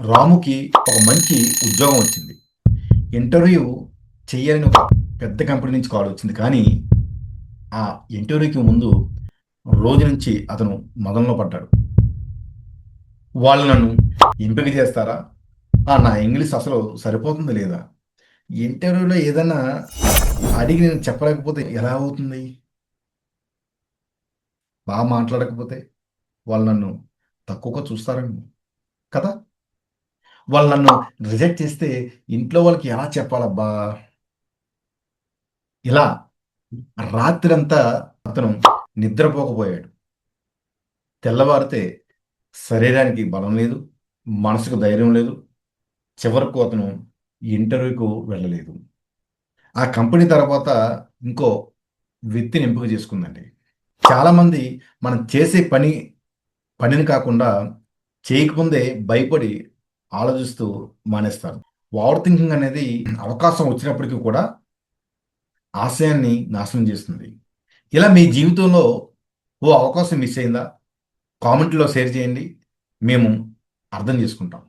రాముకి ఒక మంచి ఉద్యోగం వచ్చింది. ఇంటర్వ్యూ చెయ్యాలని ఒక పెద్ద కంపెనీ నుంచి కాల్ వచ్చింది. కానీ ఆ ఇంటర్వ్యూకి ముందు రోజు నుంచి అతను మదంలో పడ్డాడు. వాళ్ళు నన్ను ఎంపిక చేస్తారా? ఆ, నా ఇంగ్లీష్ అసలు సరిపోతుంది లేదా? ఇంటర్వ్యూలో ఏదైనా అడిగి నేను చెప్పలేకపోతే ఎలా అవుతుంది? బాగా మాట్లాడకపోతే వాళ్ళు నన్ను తక్కువగా చూస్తారని కదా? వాళ్ళు నన్ను రిజెక్ట్ చేస్తే ఇంట్లో వాళ్ళకి ఎలా చెప్పాలబ్బా? ఇలా రాత్రంతా అతను నిద్రపోకపోయాడు. తెల్లవారితే శరీరానికి బలం లేదు మనసుకు ధైర్యం లేదు చివరకు అతను ఇంటర్వ్యూకు వెళ్ళలేదు. ఆ కంపెనీ తర్వాత ఇంకో వ్యక్తిని ఎంపిక చేసుకుందండి. చాలామంది మనం చేసే పని పనిని కాకుండా చేయకముందే భయపడి ఆలోచిస్తూ మానేస్తారు. ఓవర్ థింకింగ్ అనేది అవకాశం వచ్చినప్పటికీ కూడా ఆశయాన్ని నాశనం చేస్తుంది. ఇలా మీ జీవితంలో ఓ అవకాశం మిస్ అయిందా? కామెంట్లో షేర్ చేయండి. మేము అర్థం చేసుకుంటాం.